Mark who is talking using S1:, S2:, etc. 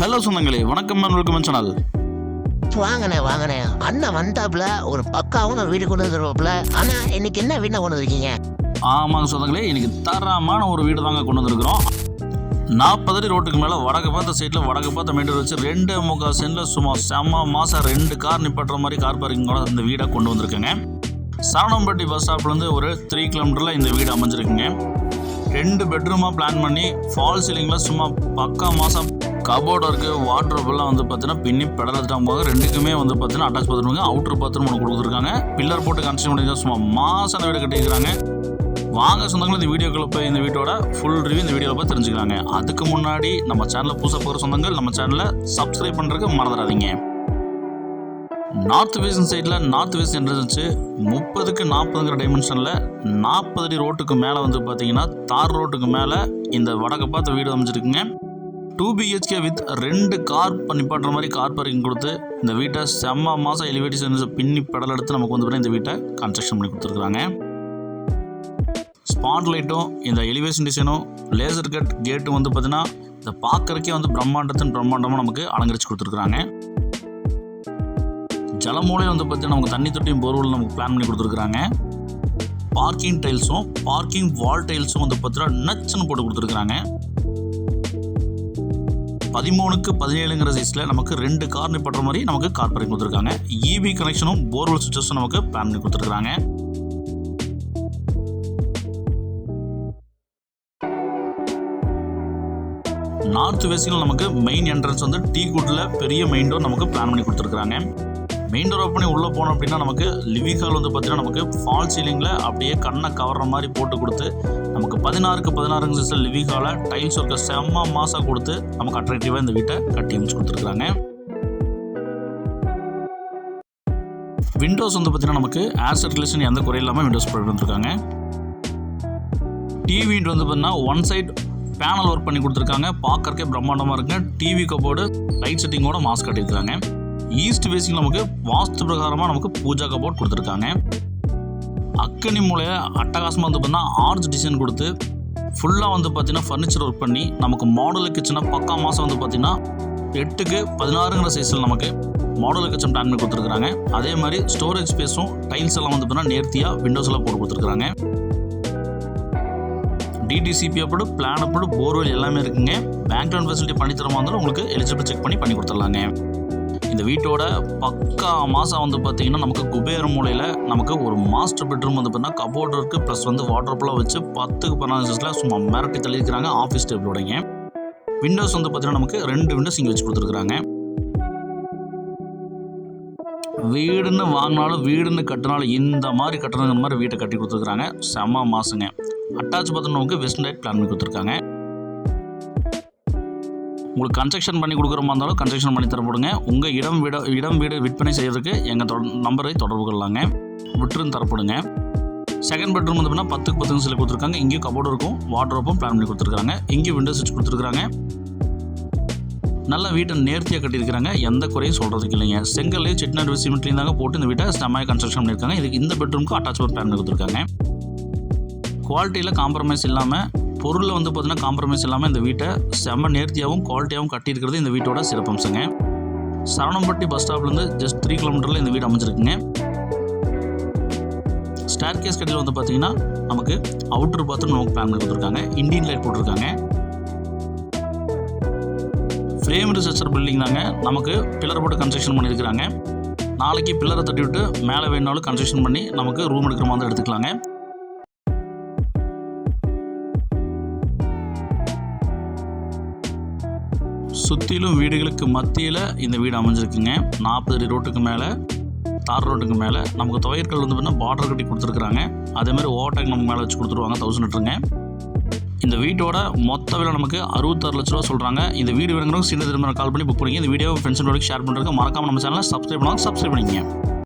S1: Hello சொந்தங்களே. வணக்கம் welcome channel
S2: வாங்கண்ணே வாங்கண்ணே. அண்ணன் வந்தாப்புல ஒரு பக்காவும் ஒரு வீடு கொண்டு வந்துருவாப்புல. ஆனா இன்னைக்கு என்ன வீட்டை கொண்டு வந்திருக்கீங்க?
S1: ஆமாங்க சொந்தங்களே இன்னைக்கு தரமான ஒரு வீடு தாங்க கொண்டு வந்திருக்கிறோம். நாற்பது அடி ரோட்டுக்கு மேலே வடக்கு பார்த்த சைடில் வடக்கு பார்த்த மீட்டர் வச்சு ரெண்டு முக்கால் சென்டில் சும்மா செம்ம மாதம் ரெண்டு கார் நிப்பாட்டுற மாதிரி கார் பார்க்கிங்கோட இந்த வீடை கொண்டு வந்திருக்குங்க. சரணம்பட்டி பஸ் ஸ்டாப்லேருந்து ஒரு த்ரீ கிலோமீட்டரில் இந்த வீடு அமைஞ்சிருக்குங்க. ரெண்டு பெட்ரூமாக பிளான் பண்ணி ஃபால் சீலிங்கில் சும்மா பக்கா மாதம் கபோர்டு இருக்குது வாட்ரோப்லாம் வந்து பார்த்தீங்கன்னா பின்னி பெடல் போக ரெண்டுக்குமே வந்து பார்த்தீங்கன்னா அட்டாச் பாத்ரூம் அவுட்டர் பாத்ரூம் ஒன்று கொடுத்துருக்காங்க பில்லர் போட்டு கன்ஸ்ட்ரக்ஷன் பண்ணியிருக்காங்க சும்மா மாசான வீடு கட்டியிருக்கிறாங்க. வாங்க சொந்தங்களும் இந்த வீடியோக்குள்ள போய் இந்த வீட்டோட ஃபுல் ரிவ்யூ இந்த வீடியோவில் போய் தெரிஞ்சுக்கிறாங்க அதுக்கு முன்னாடி நம்ம சேனலில் புதுசாக போகிற சொந்தங்கள் நம்ம சேனலை சப்ஸ்கிரைப் பண்ணுறதுக்கு மறந்துடாதீங்க. நார்த் வெஸ்ட் சைடில் நார்த் வெஸ்ட் என்ட்ரன்ஸ் முப்பதுக்கு நாற்பதுங்கிற டைமென்ஷனில் நாற்பது அடி ரோட்டுக்கு மேலே வந்து பார்த்தீங்கன்னா தார் ரோட்டுக்கு மேலே இந்த வடக்கு பார்த்த வீடு அமைச்சிருக்குங்க டூ பிஹெச்கே வித் ரெண்டு கார் நிப்பாட்டுற மாதிரி கார் பார்க்கிங் கொடுத்து இந்த வீட்டை செம்ம மாதம் எலிவேட்டேஷன் பின்னி பெடல் எடுத்து நமக்கு வந்து இந்த வீட்டை கன்ஸ்ட்ரக்ஷன் பண்ணி கொடுத்துருக்குறாங்க. ஸ்பாட் லைட்டும் இந்த எலிவேஷன் டிசைனும் லேசர் கட் கேட்டும் வந்து பார்த்தீங்கன்னா இதை பார்க்கறக்கே வந்து பிரம்மாண்டத்தின் பிரம்மாண்டமாக நமக்கு அலங்கரிச்சு கொடுத்துருக்குறாங்க. ஜலமூலையும் வந்து பார்த்தீங்கன்னா நமக்கு தண்ணி தொட்டியும் போர்வெல் நமக்கு பிளான் பண்ணி கொடுத்துருக்குறாங்க. பார்க்கிங் டைல்ஸும் பார்க்கிங் வால் டைல்ஸும் வந்து பார்த்தீங்கன்னா நச்சுன்னு போட்டு கொடுத்துருக்குறாங்க. பதிமூணுக்கு பதினேழுங்கிற சைஸில் நமக்கு ரெண்டு கார் நிப்பட்ற மாதிரி நமக்கு கார் பண்ணி கொடுத்துருக்காங்க. இபி கனெக்ஷனும் போர்வெல் சுவிச்சஸும் நமக்கு பிளான் பண்ணி கொடுத்துருக்குறாங்க நார்த் வெஸ்டில் நமக்கு மெயின் என்ட்ரன்ஸ் வந்து டீ குட்டில் பெரிய மெயின் டோர் நமக்கு பிளான் பண்ணி கொடுத்துருக்காங்க. மெயின் டோர் ஓப்பன் பண்ணி உள்ளே போனோம் அப்படின்னா நமக்கு லிவிங் ஹால் வந்து பார்த்தீங்கன்னா நமக்கு ஃபால் சீலிங்கில் அப்படியே கண்ணை கவர்ற மாதிரி போட்டு கொடுத்து நமக்கு பதினாறுக்கு பதினாறுங்க சைஸில் லிவிங் ஹாலை டைல்ஸ் ஒர்க்கை செம்ம மாசாக கொடுத்து நமக்கு அட்ராக்டிவாக இந்த வீட்டை கட்டி அமைச்சு கொடுத்துருக்காங்க விண்டோஸ் வந்து பார்த்தீங்கன்னா நமக்கு ஏர் சர்க்குலேஷன் எந்த குறை இல்லாமல் விண்டோஸ் ப்ரொவைட் வந்துருக்காங்க. டிவி வந்து பார்த்தீங்கன்னா ஒன் சைட் பேனல் ஒர்க் பண்ணி கொடுத்துருக்காங்க. பார்க்கறக்கே பிரம்மாண்டமாக இருக்குங்க. டிவி கப்போர்டு லைட் செட்டிங்கோட மாஸ்க் கட்டியிருக்காங்க ஈஸ்ட் ஃபேஸிங் நமக்கு வாஸ்து பிரகாரமாக நமக்கு பூஜா கபோர்ட் கொடுத்துருக்காங்க. அக்கனி மூலைய அட்டகாசமாக வந்து பார்த்தீங்கன்னா ஆர்ச் டிசைன் கொடுத்து ஃபுல்லாக வந்து பார்த்தீங்கன்னா ஃபர்னிச்சர் ஒர்க் பண்ணி நமக்கு மாடல் கிச்சனாக பக்கா மாதம் வந்து பார்த்தீங்கன்னா எட்டுக்கு பதினாறுங்கிற சைஸில் நமக்கு மாடல் கிச்சன் பிளான் பண்ணி கொடுத்துருக்குறாங்க. அதே மாதிரி ஸ்டோரேஜ் ஸ்பேஸும் டைல்ஸ் எல்லாம் வந்து பார்த்தீங்கன்னா நேர்த்தியாக விண்டோஸ் எல்லாம் போட்டு கொடுத்துருக்குறாங்க. DTCP approved plan approved borewell எல்லாமே இருக்குங்க. பேங்க் லோன் ஃபெசிலிட்டி பண்ணி தரமா இருந்தாலும் உங்களுக்கு எலிஜிபிள் செக் பண்ணி பண்ணி கொடுத்துடலாங்க. இந்த வீட்டோட பக்கா மாதம் வந்து பார்த்தீங்கன்னா நமக்கு குபேர மூலையில் நமக்கு ஒரு மாஸ்டர் பெட்ரூம் வந்து பார்த்தீங்கன்னா கபோர்டு இருக்குது ப்ளஸ் வந்து வாட்டர்ஃபுல்லாக வச்சு பத்துக்கு பதினாறு சும்மா மிரட்டி தள்ளியிருக்கிறாங்க ஆஃபீஸ் டேபிளோடைங்க விண்டோஸ் வந்து பார்த்தீங்கன்னா நமக்கு ரெண்டு விண்டோஸ் இங்கே வச்சு கொடுத்துருக்குறாங்க. வீடுன்னு வாங்கினாலும் வீடுன்னு கட்டினாலும் இந்த மாதிரி கட்டணுங்கிற மாதிரி வீட்டை கட்டி கொடுத்துருக்குறாங்க. செம்ம மாசுங்க. அட்டாச் பாத்ரூம் நமக்கு வெஸ்டர்ன் லைட் பிளான் பண்ணி கொடுத்துருக்காங்க. உங்களுக்கு கன்ஸ்ட்ரக்ஷன் பண்ணி கொடுக்குற மாதிரி இருந்தாலும் கன்ஸ்ட்ரக்ஷன் பண்ணி தரப்படுங்க உங்கள் இடம் வீடு இடம் வீடு விற்பனை செய்கிறதுக்கு எங்கள் தொட நம்பரை தொடர்பு கொள்ளலாங்க. விட்டுருந்து தரப்படுங்க செகண்ட் பெட்ரூம் வந்து பார்த்தீங்கன்னா பத்துக்கு பத்துக்கு சில கொடுத்துருக்காங்க. இங்கேயும் கபோர்டு இருக்கும். வாட்ரோப்பும் பிளான் பண்ணி கொடுத்துருக்காங்க. இங்கேயும் விண்டோ சுவிட்ச் கொடுத்துருக்காங்க. நல்ல வீட்டை நேர்த்தியாக கட்டியிருக்கிறாங்க. எந்த குறையும் சொல்கிறதுக்கு இல்லைங்க. செங்கல்லையும் செட்டிநாடு சிமெண்ட்லையும் தாங்க போட்டு இந்த வீட்டை செம்மையாக கன்ஸ்ட்ரக்ஷன் பண்ணியிருக்காங்க. இதுக்கு இந்த பெட்ரூமுக்கு அட்டாச் பிளான் பண்ணி கொடுத்துருக்காங்க. குவாலிட்டியில் காம்ப்ரமைஸ் இல்லாமல் பொருளில் வந்து பார்த்திங்கன்னா காம்ப்ரமைஸ் இல்லாமல் இந்த வீட்டை செம்ம நேர்த்தியாகவும் குவாலிட்டியாகவும் கட்டியிருக்கிறது இந்த வீட்டோட சிறப்பம்சங்க. சரவணம்பட்டி பஸ் ஸ்டாப்லேருந்து ஜஸ்ட் த்ரீ கிலோமீட்டரில் இந்த வீடு அமைஞ்சிருக்குங்க. ஸ்டார் கேஸ் கடையில் வந்து பார்த்தீங்கன்னா நமக்கு அவுட்டர் பாத்ரூம் நமக்கு பிளான் பண்ணி கொடுத்துருக்காங்க. இண்டியன் லைட் போட்டிருக்காங்க. ஃப்ரேம் ரிசர்ச்சர் பில்டிங் தாங்க நமக்கு பில்லர் போட்டு கன்ஸ்ட்ரக்ஷன் பண்ணியிருக்கிறாங்க. நாளைக்கு பில்லரை தட்டி விட்டு மேலே வேணாலும் கன்ஸ்ட்ரக்ஷன் பண்ணி நமக்கு ரூம் எடுக்கிற மாதிரி எடுத்துக்கலாங்க. சுற்றிலும் வீடுகளுக்கு மத்தியில் இந்த வீடு அமைஞ்சிருக்குங்க. நாற்பது அடி ரோட்டுக்கு மேலே தார் ரோட்டுக்கு மேலே நமக்கு துவையற்கள் வந்து பார்த்தீங்கன்னா பார்டர் கட்டி கொடுத்துருக்குறாங்க. அதேமாதிரி ஓவர்டேக் நமக்கு மேலே வச்சு கொடுத்துருவாங்க தௌசண்ட் லிட்டருங்க. இந்த வீட்டோட மொத்த விலை நமக்கு அறுபத்தாறு லட்ச ரூபா சொல்கிறாங்க இந்த வீடு வேணுங்கிறவங்க சின்ன திரும்ப கால் பண்ணி புக் பண்ணிங்க இந்த வீடியோ ஃப்ரெண்ட்ஸ் ஷேர் பண்ணுறதுக்கு மறக்காமல் நம்ம சேனலை சப்ஸ்கிரைப் பண்ணுவாங்க சப்ஸ்கிரைப் பண்ணிக்கங்க.